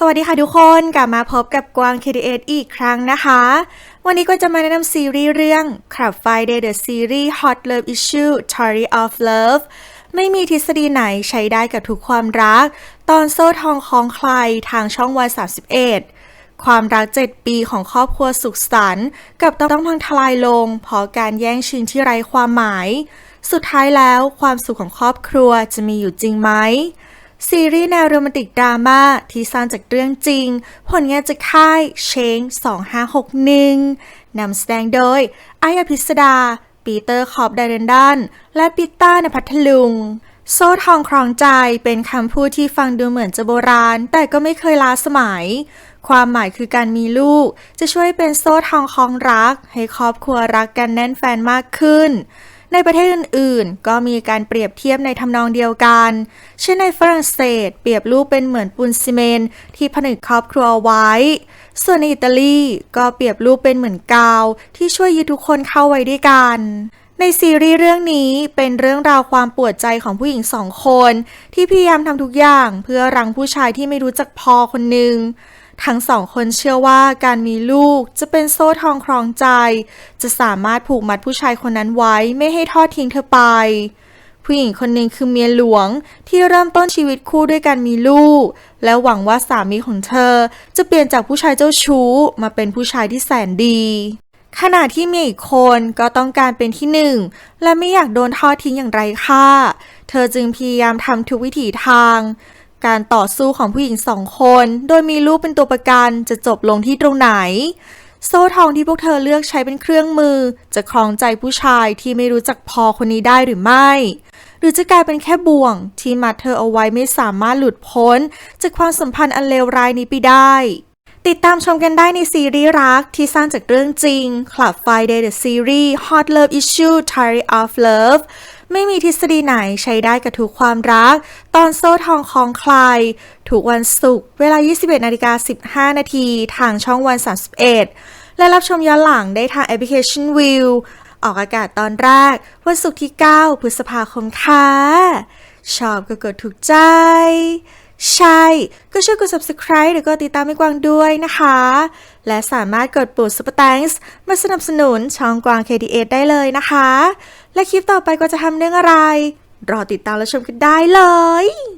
สวัสดีค่ะทุกคนกลับมาพบกับกวาง KDS อีกครั้งนะคะ วันนี้ก็จะมาแนะนำซีรีส์เรื่อง Club Friday the Series Hot Love Issue Story of Love ไม่มีทฤษฎีไหนใช้ได้กับทุกความรัก ตอนโซ่ทองคล้องใครทางช่องวัน 31 ความรัก 7 ปีของครอบครัวสุขสันต์กับต้องพังทลายลงเพราะการแย่งชิงที่ไร้ความหมาย สุดท้ายแล้วความสุขของครอบครัวจะมีอยู่จริงไหม ซีรีส์แนวโรแมนติกดราม่าที่สร้างจากเรื่องจริง ผลงานจากค่ายเชง2561นำแสดงโดยไอายอภิสดา ปีเตอร์คอบไดเรนดัน และปิตต้านพัทลุง โซ่ทองครองใจเป็นคำพูดที่ฟังดูเหมือนจะโบราณ แต่ก็ไม่เคยล้าสมัย ความหมายคือการมีลูก จะช่วยเป็นโซ่ทองคล้องรัก ให้ครอบครัวรักกันแน่นแฟนมากขึ้น ในประเทศอื่นๆ ก็มีการเปรียบเทียบในทำนองเดียวกัน เช่นในฝรั่งเศส เปรียบลูกเป็นเหมือนปูนซีเมนที่ผนึกครอบครัวไว้ ส่วนในอิตาลีก็เปรียบลูกเป็นเหมือนกาว ที่ช่วยยึดทุกคนเข้าไว้ด้วยกันในซีรีส์เรื่องนี้เป็นเรื่องราวความปวดใจของผู้หญิงสองคน ที่พยายามทำทุกอย่างเพื่อรังผู้ชายที่ไม่รู้จักพอคนหนึ่ง ทั้งสองคนเชื่อว่าการมีลูกจะเป็นโซ่ทองครองใจ จะสามารถผูกมัดผู้ชายคนนั้นไว้ไม่ให้ทอดทิ้งเธอไป ผู้หญิงคนหนึ่งคือเมียหลวงที่เริ่มต้นชีวิตคู่ด้วยการมีลูก และหวังว่าสามีของเธอ จะเปลี่ยนจากผู้ชายเจ้าชู้ มาเป็นผู้ชายที่แสนดีขณะที่เมียอีกคนก็ต้องการเป็นที่หนึ่ง และไม่อยากโดนทอดทิ้งอย่างไรค่า เธอจึงพยายามทำทุกวิถีทาง การต่อสู้ของผู้หญิงสองคน โดยมีลูกเป็นตัวประกันจะจบลงที่ตรงไหน โซ่ทองที่พวกเธอเลือกใช้เป็นเครื่องมือ จะครองใจผู้ชายที่ไม่รู้จักพอคนนี้ได้หรือไม่ หรือจะกลายเป็นแค่บ่วง ที่มัดเธอเอาไว้ไม่สามารถหลุดพ้น จากความสัมพันธ์อันเลวร้ายนี้ไปได้ ติดตามชมกันได้ในซีรีส์รักที่สร้างจากเรื่องจริง Club Friday the Series Hot Love Issue Diary of Love ไม่มีทฤษฎีไหนใช้ได้กับทุกความรัก ตอนโซ่ทองคองใครทุกวันศุกร์เวลา 21นาฬิกา15 นาทีทางช่องวัน 31 และรับชมย้อนหลังได้ทางแอปพลิเคชันวิวออกอากาศตอนแรก วันศุกร์ที่ 9 พฤษภาคมค่ะ ชอบก็กดถูกใจ ใช่ ก็ช่วยกด subscribe หรือก็ติดตามให้กวางด้วยนะคะ และสามารถกดปุ่ม super thanks มาสนับสนุนช่องกวาง KDS ได้เลยนะคะ และคลิปต่อไปก็จะทำเรื่องอะไร รอติดตามและชมกันได้เลย